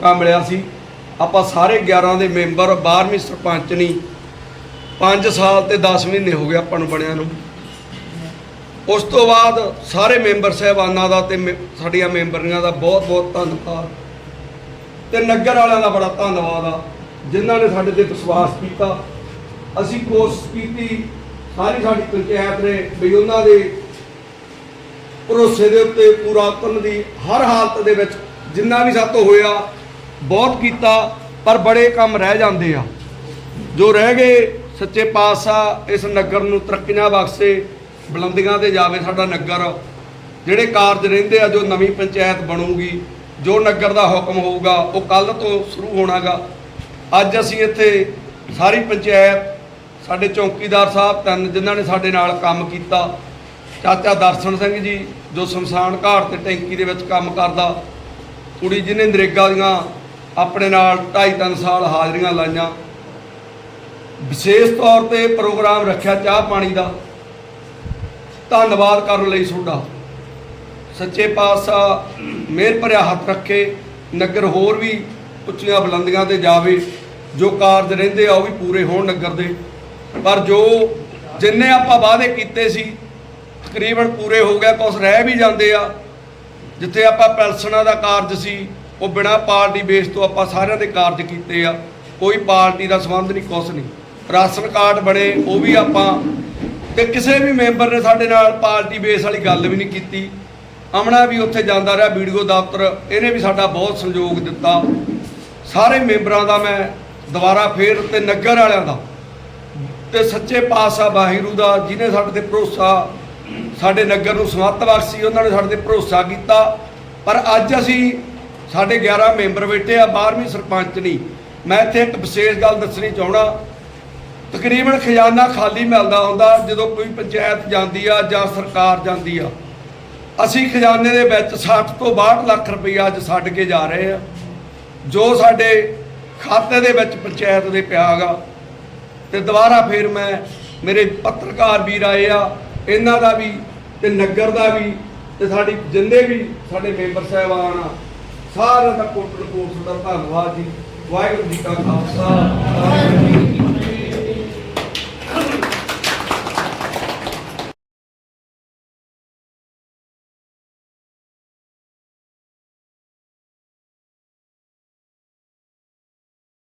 ਮੌਕਾ ਮਿਲਿਆ ਸੀ। ਆਪਾਂ ਸਾਰੇ 11 ਦੇ ਮੈਂਬਰ 12ਵੀਂ ਸਰਪੰਚ ਨਹੀਂ 5 ਸਾਲ ਤੇ 10 ਮਹੀਨੇ ਹੋ ਗਏ ਆਪਾਂ ਨੂੰ ਬਣਿਆ ਨੂੰ। ਉਸ ਤੋਂ ਬਾਅਦ ਸਾਰੇ ਮੈਂਬਰ ਸਹਿਬਾਨਾਂ ਦਾ ਤੇ ਮੈ- ਸਾਡੀਆਂ ਮੈਂਬਰੀਆਂ ਦਾ ਬਹੁਤ ਬਹੁਤ ਧੰਨਵਾਦ। ਤੇ ਨਗਰ ਵਾਲਿਆਂ ਦਾ ਬੜਾ ਧੰਨਵਾਦ ਆ, ਜਿਨ੍ਹਾਂ ਨੇ ਸਾਡੇ ਤੇ ਵਿਸ਼ਵਾਸ ਕੀਤਾ। ਅਸੀਂ ਕੋਸ਼ਿਸ਼ ਕੀਤੀ, ਸਾਰੀ ਸਾਡੀ ਪੰਚਾਇਤ ਨੇ ਵੀ ਉਹਨਾਂ ਦੇ ਭਰੋਸੇ ਦੇ ਉੱਤੇ ਪੂਰਾ ਉਤਰਨ ਦੀ, ਹਰ ਹਾਲਤ ਦੇ ਵਿੱਚ ਜਿੰਨਾ ਵੀ ਸਾਤੋਂ ਹੋਇਆ ਬਹੁਤ ਕੀਤਾ, ਪਰ ਬੜੇ ਕੰਮ ਰਹਿ ਜਾਂਦੇ ਆ। ਜੋ ਰਹਿ ਗਏ, ਸੱਚੇ ਪਾਤਸ਼ਾਹ ਇਸ ਨਗਰ ਨੂੰ ਤਰੱਕੀਆਂ ਬਖਸ਼ੇ, ਬੁਲੰਦੀਆਂ ਤੇ ਜਾਵੇ ਸਾਡਾ ਨਗਰ। ਜਿਹੜੇ ਕਾਰਜ ਰਹਿੰਦੇ ਆ, ਜੋ ਨਵੀਂ ਪੰਚਾਇਤ ਬਣੂਗੀ, ਜੋ ਨਗਰ ਦਾ ਹੁਕਮ ਹੋਊਗਾ, ਉਹ ਕੱਲ ਤੋਂ ਸ਼ੁਰੂ ਹੋਣਾਗਾ। ਅੱਜ ਅਸੀਂ ਇੱਥੇ ਸਾਰੀ ਪੰਚਾਇਤ, ਸਾਡੇ ਚੌਕੀਦਾਰ ਸਾਹਿਬ, ਤਿੰਨ ਜਿਨ੍ਹਾਂ ਨੇ ਸਾਡੇ ਨਾਲ ਕੰਮ ਕੀਤਾ। ਚਾਚਾ ਦਰਸ਼ਨ ਸਿੰਘ ਜੀ, ਜੋ ਸ਼ਮਸ਼ਾਨ ਘਾਟ ਤੇ ਟੈਂਕੀ ਦੇ ਵਿੱਚ ਕੰਮ ਕਰਦਾ। ਕੁੜੀ ਜਿਹਨੇ ਨਰੇਗਾ ਦੀਆਂ ਆਪਣੇ ਨਾਲ 2.5 3 ਸਾਲ ਹਾਜ਼ਰੀਆਂ ਲਾਈਆਂ। ਵਿਸ਼ੇਸ਼ ਤੌਰ ਤੇ ਪ੍ਰੋਗਰਾਮ ਰੱਖਿਆ ਚਾਹ ਪਾਣੀ ਦਾ। ਧੰਨਵਾਦ ਕਰਨ ਲਈ ਤੁਹਾਡਾ। ਸੱਚੇ ਪਾਤਸ਼ਾਹ ਮਿਹਰ ਭਰਿਆ ਹੱਥ ਰੱਖੇ, ਨਗਰ ਹੋਰ ਵੀ ਉੱਚੀਆਂ ਬੁਲੰਦੀਆਂ ਤੇ ਜਾਵੇ, ਜੋ ਕਾਰਜ ਰਹਿੰਦੇ ਆ ਉਹ ਵੀ ਪੂਰੇ ਹੋਣ ਨਗਰ ਦੇ। ਪਰ ਜੋ ਜਿੰਨੇ ਆਪਾਂ ਵਾਅਦੇ ਕੀਤੇ ਸੀ, ਤਕਰੀਬਨ ਪੂਰੇ ਹੋ ਗਿਆ ਕੁਝ ਰਹਿ ਵੀ ਜਾਂਦੇ ਆ। ਜਿੱਥੇ ਆਪਾਂ ਪੈਲਸਨਾਂ ਦਾ ਕਾਰਜ ਸੀ ਉਹ ਬਿਨਾਂ ਪਾਰਟੀ ਬੇਸ ਤੋਂ ਆਪਾਂ ਸਾਰਿਆਂ ਦੇ ਕਾਰਜ ਕੀਤੇ ਆ। ਕੋਈ ਪਾਰਟੀ ਦਾ ਸੰਬੰਧ ਨਹੀਂ, ਕੁਛ ਨਹੀਂ। ਰਾਸ਼ਨ ਕਾਰਡ ਬਣੇ, ਉਹ ਵੀ ਆਪਾਂ। ਤੇ ਕਿਸੇ ਵੀ ਮੈਂਬਰ ਨੇ ਸਾਡੇ ਨਾਲ ਪਾਰਟੀ ਬੇਸ ਵਾਲੀ ਗੱਲ ਵੀ ਨਹੀਂ ਕੀਤੀ। ਅਮਨਾ ਵੀ ਉੱਥੇ ਜਾਂਦਾ ਰਿਹਾ, ਵੀਡੀਓ ਦਫ਼ਤਰ। ਇਹਨੇ ਵੀ ਸਾਡਾ ਬਹੁਤ ਸਹਿਯੋਗ ਦਿੱਤਾ। ਸਾਰੇ ਮੈਂਬਰਾਂ ਦਾ ਮੈਂ ਦੁਬਾਰਾ ਫੇਰ ਤੇ ਨਗਰ ਵਾਲਿਆਂ ਦਾ ਤੇ ਸੱਚੇ ਪਾਤਸ਼ਾਹ ਵਾਹਿਗੁਰੂ ਦਾ ਜਿਨੇ ਸਾਡੇ ਤੇ ਭਰੋਸਾ, ਸਾਡੇ ਨਗਰ ਨੂੰ ਸਮੱਤ ਬਖਸ਼ੀ ਉਹਨਾਂ ਨੇ ਸਾਡੇ ਤੇ ਭਰੋਸਾ ਕੀਤਾ। ਪਰ ਅੱਜ ਅਸੀਂ ਸਾਡੇ 11 ਮੈਂਬਰ ਬੈਠੇ ਆ 12ਵੀਂ ਸਰਪੰਚ ਨਹੀਂ। ਮੈਂ ਇੱਥੇ ਇੱਕ ਵਿਸ਼ੇਸ਼ ਗੱਲ ਦੱਸਣੀ ਚਾਹਣਾ ਤਕਰੀਬਨ ਖਜ਼ਾਨਾ ਖਾਲੀ ਮਿਲਦਾ ਹੁੰਦਾ, ਜਦੋਂ ਕੋਈ ਪੰਚਾਇਤ ਜਾਂਦੀ ਆ ਜਾਂ ਸਰਕਾਰ ਜਾਂਦੀ ਆ। ਅਸੀਂ ਖਜ਼ਾਨੇ ਦੇ ਵਿੱਚ 60 ਤੋਂ 62 ਲੱਖ ਰੁਪਈਆ ਅੱਜ ਛੱਡ ਕੇ ਜਾ ਰਹੇ ਆ। ਜੋ ਸਾਡੇ ਖਾਤੇ ਦੇ ਵਿੱਚ ਪੰਚਾਇਤ ਦੇ ਪਿਆਗਾ ਤੇ ਦੁਬਾਰਾ ਫੇਰ ਮੈਂ ਮੇਰੇ ਪੱਤਰਕਾਰ ਵੀਰ ਆਏ ਆ, ਇਹਨਾਂ ਦਾ ਵੀ, ਤੇ ਨਗਰ ਦਾ ਵੀ, ਤੇ ਸਾਡੀ ਜਿੰਨੇ ਵੀ ਸਾਡੇ ਮੈਂਬਰ ਸਾਹਿਬਾਨ ਆ ਸਾਰਿਆਂ ਦਾ ਕੋਟਲ ਕੋਟ ਦਾ ਧੰਨਵਾਦ ਜੀ। ਵਾਹਿਗੁਰੂ ਜੀ ਕਾ ਖਾਲਸਾ ਵਾਹਿਗੁਰੂ ਜੀ